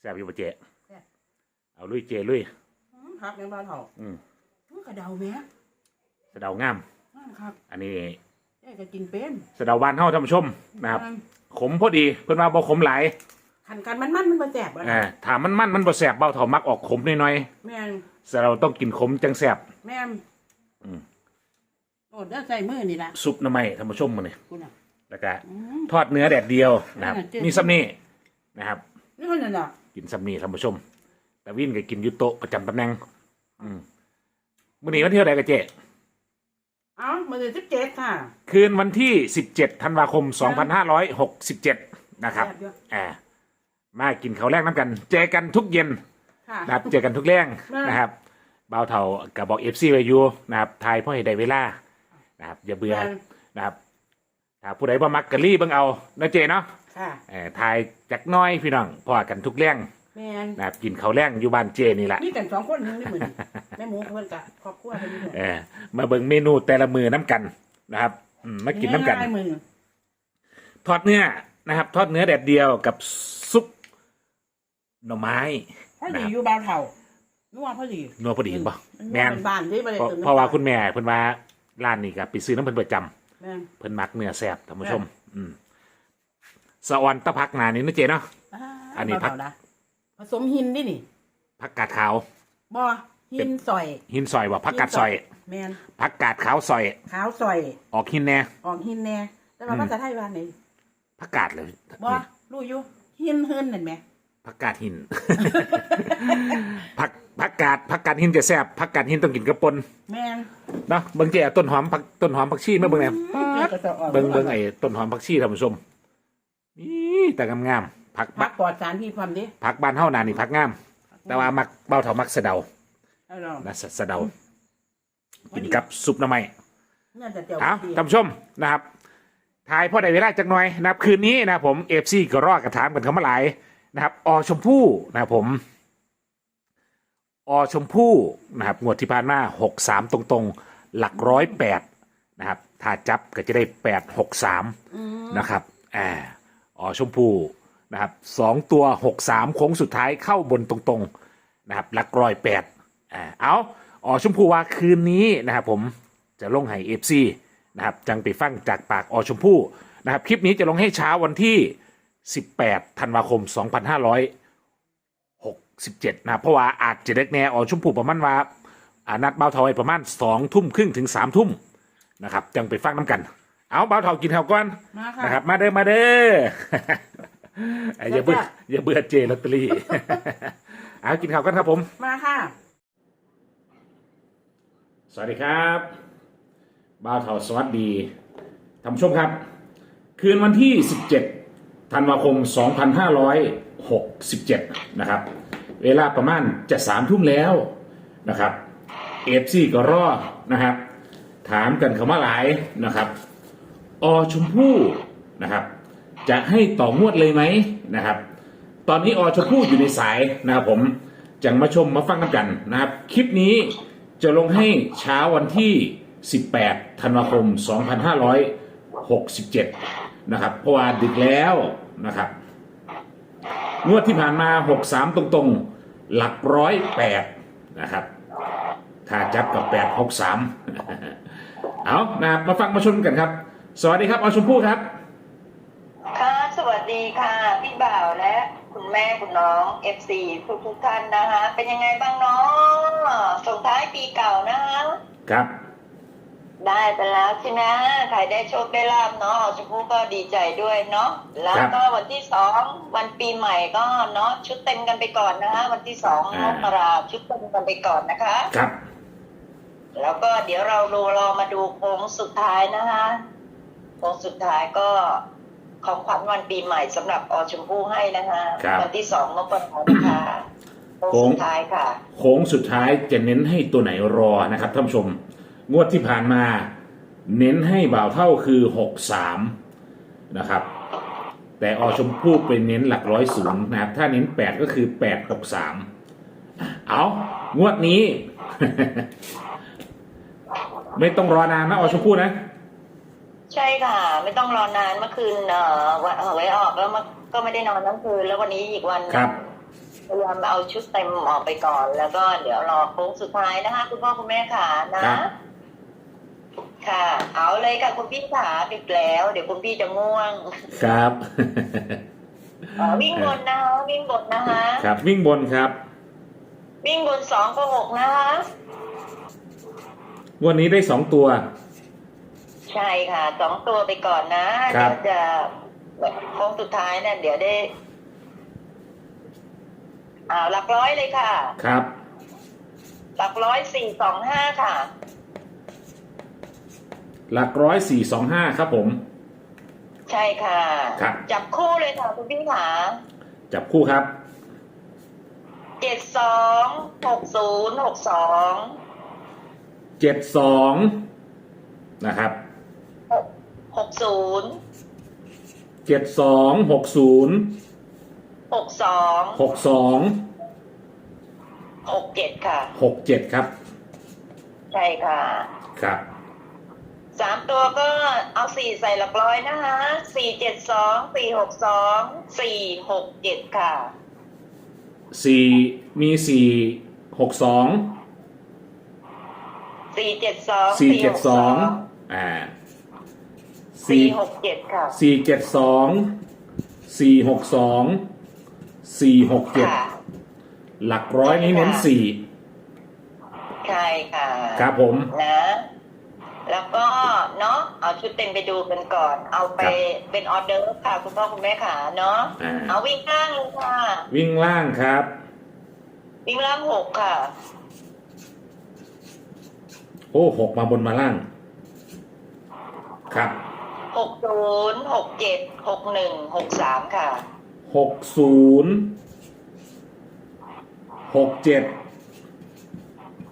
แซ่บอยู่ปะเจแซ่บ เอาลุยเจลุยอืมพักในบ้านเฮาอืมอืมกระเดาแม่สะเดางาม นั่นครับอันนี้ยายก็กินเป็นสะเดาบ้านเฮาท่านผู้ชมนะครับอืมขมพอดีเพิ่นว่าบ่ขมหลายขันกันมันมันมันบ่แซ่บบ่อ่าถามมันมันมันบ่แซ่บเบาเท่ามักออกขมหน่อยแม่นๆสะเดาต้องกินขมจังแซ่บ แม่นอืม โอดเด้อใส่มือนี่ล่ะซุปหน้ำไม้ท่านผู้ชมมื้อนี้คุณน่ะ แล้วก็อืมทอดเนื้อแดดเดียวนะครับ อ่าเจ๊ มีซัมนี่นะครับ นี่คนนั่นน่ะกินซัมนี่ท่านผู้ชม แต่วินก็กินอยุโตะประจำตำแหน่ง อืมมื้อนี้วันที่เท่าไหร่กันเจ๊เอ้ามื้อที่17ค่ะ คืนวันที่ 17ธันวาคม 2567 นะครับแซ่บอยู่อ่ามากินข้าวแรกน้ำกัน เจอกันทุกเย็น ค่ะ นะครับเจอกันทุกแรงมานะครับบ่าวเท่ากับบอกเอฟซีไว้อยู่นะครับทายพ่อให้ได้เวลานะครับอย่าเบื่อแม่นนะครับ ถ้าผู้ใดบ่มักกะลี่เบิ่งเอานะเจเนาะค่ะเอ่อทายจักหน้อยพี่น้องพอกันทุกแรงแม่นนะครับกินข้าวแรงอยู่บ้านเจนี่แหละมีกันสองคนหนึงนี่มื้อนี้แม่หมูเพิ่นก็ครอบครัวเพิ่นอยู่เออมาเบิ่งเมนูแต่ละมือน้ำกันนะครับอืมมากินน้ำกัน ง่ายๆมือทอดเนื้อนะครับ ทอดเนื้อแดดเดียวกับซุปหน่อไม้ พอดีอยู่บ้านเฒ่านัวพอดีนัวพอดีเห็นปะมันแม่นเป็นบ้านที่บ่ได้เพราะติมน้ำเพราะว่าตลคุณแม่เพิ่นว่าร้านนี้ก็ไปซื้อน้ำเพิ่นประจำ แม่นเพิ่นมักเนื้อแซ่บท่านผู้ชม อืมสะออนตะพักหนานี่นะเจเนาะ อันนี้พัก เบาๆะผสมหินดินี่ผักกาดขาว บ่หินซอยหินซอยว่าผักกาดซอยแม่นผักกาดขาวซอย ขาวซอย ออกหินแน่ ออกหินแน่แต่ว่าอืมภาษาไทยว่าไงผักกาดเลยบ่รู้อยู่หินเฮินนั่นแหมผักกาดหิน ผักผักกาดผักกาดหินจะแซ่บผักกาดหินต้องกินกระปนแม่น เนาะเบิ่งเจเอาต้นหอมผักต้นหอมผักชีมาเบิ่งแหน่เจ้าก็จะออกเบิ่งเบิ่งไอ้ต้นหอมผักชีท่านผู้ชมนี่แต่งามๆผักผับักกปลอดสารพิษความดิผักบ้านเฮานานี่ผักงาม แต่ว่ามักเบ้าเถามักสะเดาเอาลองนะสะสะเดากินกับซุปหน้ำไม้ น่าจะเจียวเอาดีท่านผู้ชมนะครับทายพ่อใดเวลาจักหน่อยนะครับ คืนนี้นะครับผมเอฟซีก็รอดกระถามกันเขามาหลายนะครับ อชมพู่นะครับผม อชมพู่นะครับงวดที่ผ่านมาหกสามตรงๆ หลักร้อยแปดนะครับถ้าจับก็จะได้แปดหกสามนะครับอ่าอชมพู่นะครับสองตัวหกสามโค้งสุดท้ายเข้าบนตรงๆนะครับหลักร้อยแปดอ่าเอาอชมพู่ว่าคืนนี้นะครับผมจะลงให้เอฟซีนะครับจังไปฟังจากปากอชมพู่นะครับคลิปนี้จะลงให้เช้าวันที่ 18ธันวาคม 2567นะครับเพราะว่าอาจจะเด็กแน่อชมพู่ประมาณว่าอ่านัดเบาเทาไว้ประมาณ2ทุ่มครึ่งถึง3ทุ่มนะครับจังไปฟังน้ำกัน เอาเบาเทากินเทาก่อนมาค่ะ นะครับ มาเด้อมาเด้อไอ้อย่าเบื่ออย่าเบื่อเจลอตเตอรี่ เอากินข้าวกันครับผม มาค่ะ สวัสดีครับบ่าวเทาสวัสดีท่านผู้ชมครับ คืนวันที่ 17 ธันวาคม 2567 นะครับ เวลาประมาณจะสามทุ่มแล้วนะครับเอฟซีก็รอนะครับ ถามกันคำว่าหลายนะครับ อชมพู่นะครับ จะให้ต่องวดเลยไหมนะครับ ตอนนี้อชมพู่อยู่ในสายนะครับผมจังมาชมมาฟังกันกันนะครับ คลิปนี้จะลงให้เช้าวันที่ 18 ธันวาคม 2567 นะครับเพราะว่าดึกแล้วนะครับ งวดที่ผ่านมา 63 ตรงๆ หลักร้อยแปดนะครับ ถ้าจับกับ 863 เอานะครับมาฟังมาชมกันครับ สวัสดีครับอชมพู่ครับ ค่ะ สวัสดีค่ะ พี่บ่าวและคุณแม่คุณน้องเอฟซีทุกทุกๆท่านนะคะ เป็นยังไงบ้างเนาะส่งท้ายปีเก่านะคะครับ ได้ไปแล้วใช่ไหมใครได้โชคได้ลาบเนาะชมพู่ก็ดีใจด้วยเนาะแล้วก็วันที่สองวันปีใหม่ก็เนาะชุดเต็มกันไปก่อนนะคะวันที่สองมกราชุดเต็มกันไปก่อนนะคะ ครับ แล้วก็เดี๋ยวเราดูรอมาดูโค้งสุดท้ายนะคะโค้งสุดท้ายก็ของขวัญวันปีใหม่สำหรับอชมพู่ให้นะคะครับวันที่สองมกราคมนะคะโค้งโค้งสุดท้ายค่ะโค้งสุดท้ายจะเน้นให้ตัวไหนรอนะครับท่านผู้ชม งวดที่ผ่านมา เน้นให้บ่าวเท่าคือหกสามนะครับ แต่อชมพู่เป็นเน้นหลักร้อยศูนย์นะครับ ถ้าเน้นแปดก็คือแปดหกสามเอางวดนี้ ไม่ต้องรอนานนะอชมพู่นะ ใช่ค่ะ ไม่ต้องรอนานเมื่อคืนเอ่อวันเอ่อไว้ออกแล้วมันก็ไม่ได้นอนทั้งคืนแล้ววันนี้อีกวันหนึ่งครับพยายามเอาชุดเต็มออกไปก่อน แล้วก็เดี๋ยวรอโค้งสุดท้ายนะคะ คุณพ่อคุณแม่ขานะครับ ค่ะ เอาเลยค่ะคุณพี่ขาดึกแล้ว เดี๋ยวคุณพี่จะง่วง ครับเอ่อวิ่งบนนะคะวิ่งบนนะคะครับ วิ่งบนครับ วิ่งบนสองก็หกนะคะวันนี้ได้สองตัว ใช่ค่ะสองตัวไปก่อนนะครับเดี๋ยวจะโค้งสุดท้ายเนี่ยเดี๋ยวได้อ่าหลักร้อยเลยค่ะ ครับ หลักร้อยสี่สองห้าค่ะ หลักร้อยสี่สองห้าครับผม ใช่ค่ะ ครับ จับคู่เลยค่ะคุณพี่ขาจับคู่ครับเจ็ดสองหกศูนย์หกสองเจ็ดสองนะครับหกศูนย์เจ็ดสองหกศูนย์หกสองหกสองหกเจ็ดค่ะหกเจ็ดครับ ใช่ค่ะ ครับ สามตัวก็เอาสี่ใส่หลักร้อยนะคะสี่เจ็ดสองสี่หกสองสี่หกเจ็ดค่ะสี่มีสี่หกสองสี่เจ็ดสองสี่เจ็ดสองอ่าสี่สี่หกเจ็ดค่ะสี่เจ็ดสองสี่หกสองสี่หกเจ็ดค่ะหลักร้อยนี้เน้นสี่ใช่ค่ะ ครับผมนะ แล้วก็เนาะเอาชุดเต็มไปดูกันก่อน เอาไปครับเป็นออเดอร์ค่ะ คุณพ่อคุณแม่ขาเนาะอ่าเอาวิ่งล่างเลยค่ะ วิ่งล่างครับ วิ่งล่างหกค่ะ โอ้หกมาบนมาล่าง ครับหกศูนย์หกเจ็ดหกหนึ่งหกสามค่ะหกศูนย์หกเจ็ด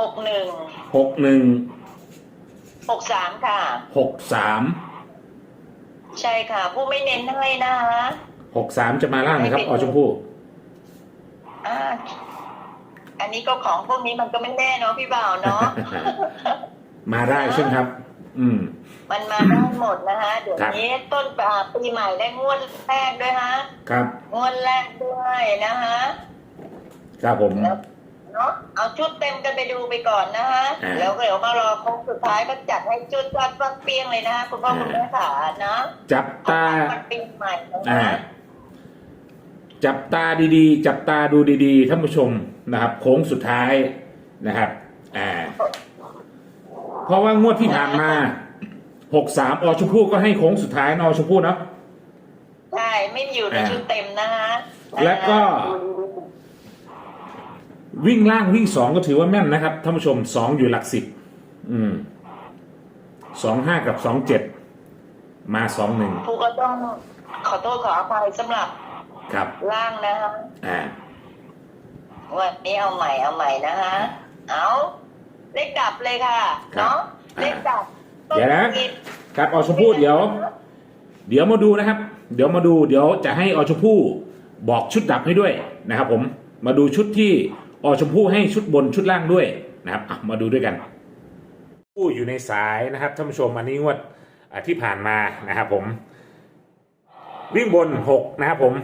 หกหนึ่งหกหนึ่ง หกสามค่ะ หกสามใช่ค่ะ ผู้ไม่เน้นให้นะคะหกสามจะมาล่างนะครับอชมพู่อ่าอันนี้ก็ของพวกนี้มันก็ไม่แน่เนาะพี่บ่าวเนาะ มาได้ใช่ไหมครับ อืม มันมาได้หมดนะคะ เดี๋ยวครับนี้ต้นปีใหม่ได้งวดแรกด้วยฮะ ครับ งวดแรกด้วยนะคะ ครับผมแล้ว เนาะเอาชุดเต็มกันไปดูไปก่อนนะคะอ่าแล้วเดี๋ยวมารอโค้งสุดท้ายก็จัดให้ชุดจัดฟังเปียงเลยนะคะคุณพ่ออ่าคุณแม่ขานะจับตาวันปีใหม่นะอ่าคะจับตาดีๆ จับตาดูดีๆท่านผู้ชมนะครับ โค้งสุดท้ายนะครับ อ่า เพราะว่างวดที่ผ่านมาหกสามอชมพู่ก็ให้โค้งสุดท้ายนะอชมพู่เนาะ ใช่ไม่มีอยู่ในอ่า ชุดเต็มนะคะแล้วก็ วิ่งล่างวิ่งสองก็ถือว่าแม่นนะครับท่านผู้ชมสองอยู่หลักสิบอืมสองห้ากับสองเจ็ดมาสองหนึ่งผู้ก็ต้องขอโทษขออภัยสำหรับครับร่างนะคะอ่าวันนี้เอาใหม่เอาใหม่นะคะเอาเลขดับเลยค่ะครับเนาะอ่าเลขดับเดี๋ยวนะต้ผิดครับอชมพู่เดี๋ยว เดี๋ยวมาดูนะครับ เดี๋ยวมาดู เดี๋ยวจะให้อชมพู่บอกชุดดับให้ด้วยนะครับ ผมมาดูชุดที่ อชมพู่ให้ชุดบนชุดล่างด้วยนะครับมาดูด้วยกันผู้อยู่ในสายนะครับท่านผู้ชมอันนี้งวดที่ผ่านมานะครับผม วิ่งบนหกนะครับผม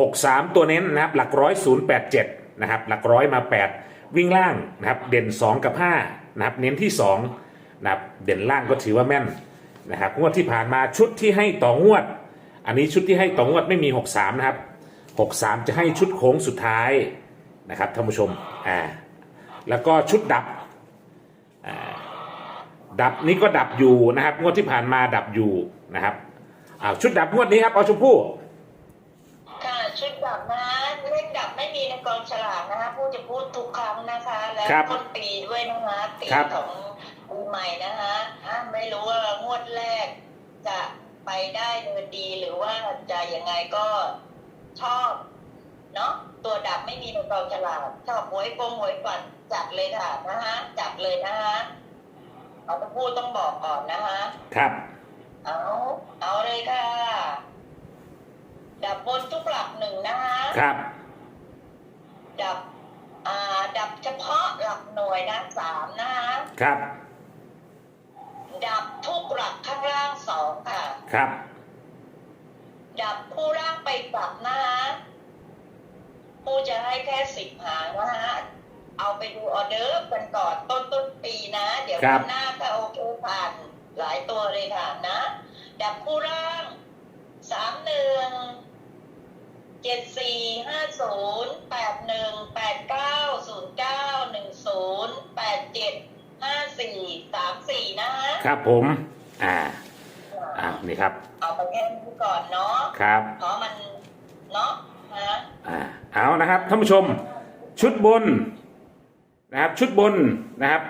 หกสามตัวเน้นนะครับ หลักร้อยศูนย์แปดเจ็ดนะครับหลักร้อยมาแปดวิ่งล่างนะครับเด่นสองกับห้านะครับเน้นที่สองนะครับเด่นล่างก็ถือว่าแม่นนะครับงวดที่ผ่านมาชุดที่ให้ต่องวด อันนี้ชุดที่ให้ต่องวดไม่มีหกสามนะครับหกสามจะให้ชุดโค้งสุดท้าย นะครับท่านผู้ชมอ่าแล้วก็ชุดดับอ่าดับนี้ก็ดับอยู่นะครับ งวดที่ผ่านมาดับอยู่นะครับอ้าวชุดดับงวดนี้ครับเอาชมพู่ค่ะชุดดับนะเลขดับไม่มีในกองฉลากนะคะผู้จะพูดทุกครั้งนะคะ และครับต้นปีด้วยนะคะปีครับของปีใหม่นะคะอะไม่รู้ว่างวดแรกจะไปได้เดินดีหรือว่าจะยังไงก็ชอบ เนาะตัวดับไม่มีในกองฉลากชอบหวยกงหวยฝันจัดเลยค่ะนะคะจัดเลยนะคะเราต้องพูดต้องบอกก่อนนะคะครับ เอาเอาเลยค่ะ ดับบนทุกหลักหนึ่งนะคะครับ ดับอ่าดับเฉพาะหลักหน่วยนะสามนะคะครับ ดับทุกหลักข้างล่างสองค่ะ ครับ ดับผู้ล่างไปกลับนะคะผู้ จะให้แค่สิบหางนะฮะเอาไปดูออเดอร์ฟกันก่อนต้นต้นปีนะ เดี๋ยวครับวันหน้าก็โอเคผ่านหลายตัวเลยค่ะนะดับคู่ร่างสามหนึ่งเจ็ดสี่ห้าศูนย์แปดหนึ่งแปดเก้าศูนย์เก้าหนึ่งศูนย์แปดเจ็ดห้าสี่สามสี่นะฮะครับผม อ่าอ้าวนี่ครับ เอาไปแค่นี้ก่อนเนาะครับ เพราะมันเนาะฮะ อ่า เอานะครับท่านผู้ชมชุดบนนะครับชุดบนนะครับ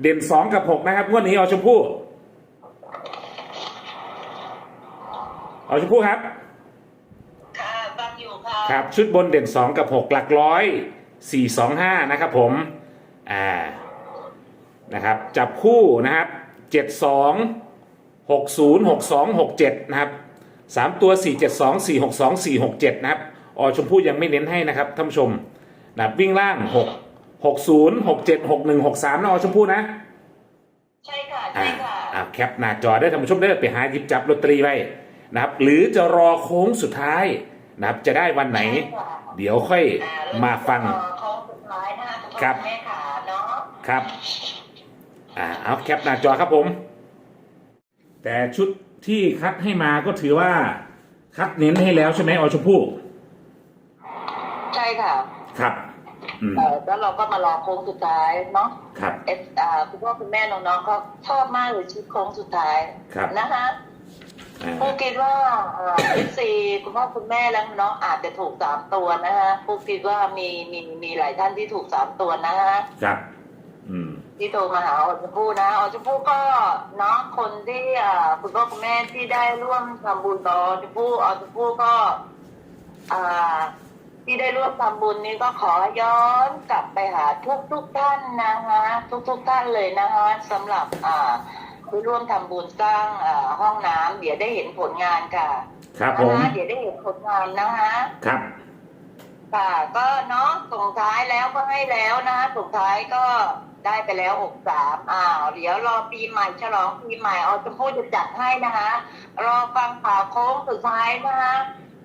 เด่นสองกับหกนะครับงวดนี้เอาชมพู่เอาชมพู่ครับค่ะฟังอยู่ค่ะครับ ชุดบนเด่นสองกับหกหลักร้อยสี่สองห้านะครับผมอ่านะครับจับคู่นะครับเจ็ดสองหกศูนย์หกสองหกเจ็ดนะครับสามตัวสี่เจ็ดสองสี่หกสองสี่หกเจ็ดนะครับ อชมพู่ยังไม่เน้นให้นะครับท่านผู้ชมนะครับวิ่งล่างหกหกศูนย์หกเจ็ดหกหนึ่งหกสามนะอชมพู่นะใช่ค่ะอ่าใช่ค่ะอ่าแคปหน้าจอได้ท่านผู้ชมได้ไปหาหยิบจับลอตเตอรี่ไว้นะครับหรือจะรอโค้งสุดท้ายนะครับจะได้วันไหนใช่ค่ะเดี๋ยวค่อยอ่เริ่มาฟังเอ่อโค้งสุดท้ายนะคะทุกครับนแม่ขาเนาะครับอ่าเอาแคปหน้าจอครับผม แต่ชุดที่คัดให้มาก็ถือว่าคัดเน้นให้แล้วใช่ไหมอชมพู่ ใช่ค่ะครับอืมเอ่อแล้วเราก็มารอโค้งสุดท้ายเนาะครับเอฟอ่าคุณพ่อคุณแม่น้องๆเขาชอบมากเลยชุดโค้งสุดท้ายครับนะคะอ่า ปูคิดว่าเอฟซีคุณพ่อคุณแม่แล้วน้องอาจจะถูกสามตัวนะคะปูคิดว่ามีมีมีหลายท่านที่ถูกสามตัวนะคะ ครับ อืม ที่โทรมาหาออชมพู่นะออชมพู่ก็เนาะคนที่อ่าคุณพ่อคุณแม่ที่ได้ร่วมทำบุญต่อออชมพู่ออชมพู่ก็ อ่า ที่ได้ร่วมทำบุญนี้ก็ขอย้อนกลับไปหาทุกทุกๆท่านนะคะทุกทุกๆท่านเลยนะคะสำหรับอ่าที่ร่วมทำบุญสร้างอ่าห้องน้ำเดี๋ยวได้เห็นผลงานค่ะครับผมนะคะเดี๋ยวได้เห็นผลงานนะคะครับ ค่ะก็เนาะส่งท้ายแล้วก็ให้แล้วนะส่งท้ายก็ได้ไปแล้วหกสามอ้าวเดี๋ยวรอปีใหม่ฉลองปีใหม่เอาจะพูดจะจัดให้นะคะรอฟังข่าวโค้งสุดท้ายนะคะ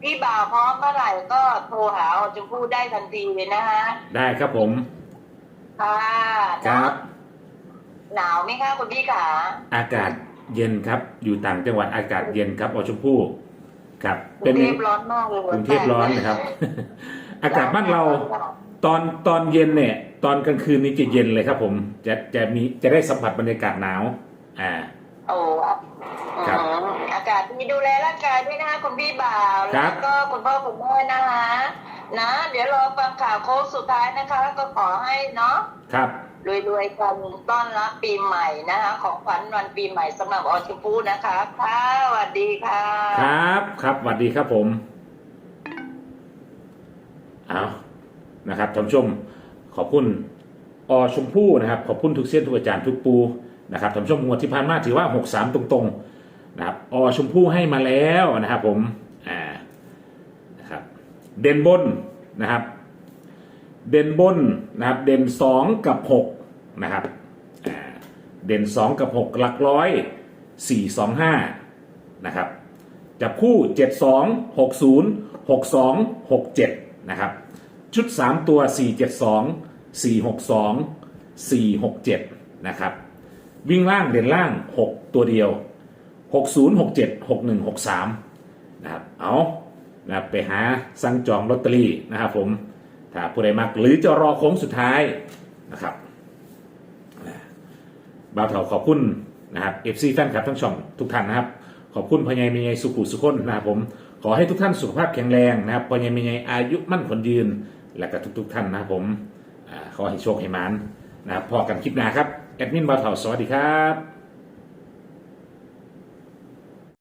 พี่บ่าวพร้อมเมื่อไหร่ก็โทรหาเอาจะพูดได้ทันทีเลยนะคะได้ครับผม ค่ะครับ หนาวไหมคะคุณพี่ขาอากาศเย็นครับ อยู่ต่างจังหวัดอากาศเย็นครับอชมพู่ครับกรุงเทพร้อนมากเลยกรุงเทพร้อนนะครับ อากาศบ้านเรา ตอนตอนเย็นเนี่ย ตอนกลางคืนนี้จะเย็นเลยครับ ผม จะจะมีจะได้สัมผัสบรรยากาศหนาว อ่า โอ้อะ ครับ อืมอากาศ ดีดูแลร่างกายด้วยนะคะคุณพี่บ่าวครัแล้บวก็คุณพ่อคุณแม่นะคะนะ เดี๋ยวรอฟังข่าวโค้งสุดท้ายนะคะ ก็ขอให้เนาะครับ รวยๆกันต้อนรับปีใหม่นะคะ ของขวัญวันปีใหม่สำหรับออชมพูนะคะ ค่ะสวัสดีค่ะ ครับครับสวัสดีครับผมเอานะครับท่านผู้ชมขอบคุณอชมพู่นะครับ ขอบคุณทุกเส้นทุกอาจารย์ทุกปูนะครับท่านผู้ชมงวดที่ผ่านมาถือว่า 63 ตรงๆ นะครับอชมพู่ให้มาแล้วนะครับผมอ่านะครับเด่นบนนะครับ เด่นบนนะครับเด่น2กับ6นะครับอ่าเด่น2กับ6หลักร้อย4 2 5นะครับจับคู่7 2 6 0 6 2 6 7นะครับชุด3ตัว4 7 2 4 6 2 4 6 7นะครับวิ่งล่างเด่นล่าง6ตัวเดียว 6 0 6 7 6 1 6 3นะครับเอานะครับไปหาสั่งจองลอตเตอรี่นะครับผมถ้าผู้ใดมักหรือจะรอโค้งสุดท้ายนะครับบ่าวเถาขอบคุณนะครับ FC แฟนคลับทั้งช่องทุกท่านนะครับ ขอบคุณพญายมีไงสุขุสุขนนะครับผมขอให้ทุกท่านสุขภาพแข็งแรงนะครับพญายมีไงอายุมั่นขนยืน และก็ทุก ๆ ท่านนะครับผมขอให้โชคให้มานนะครับพอกันคลิปหน้าครับ แอดมินบ่าวเถาสวัสดีครับ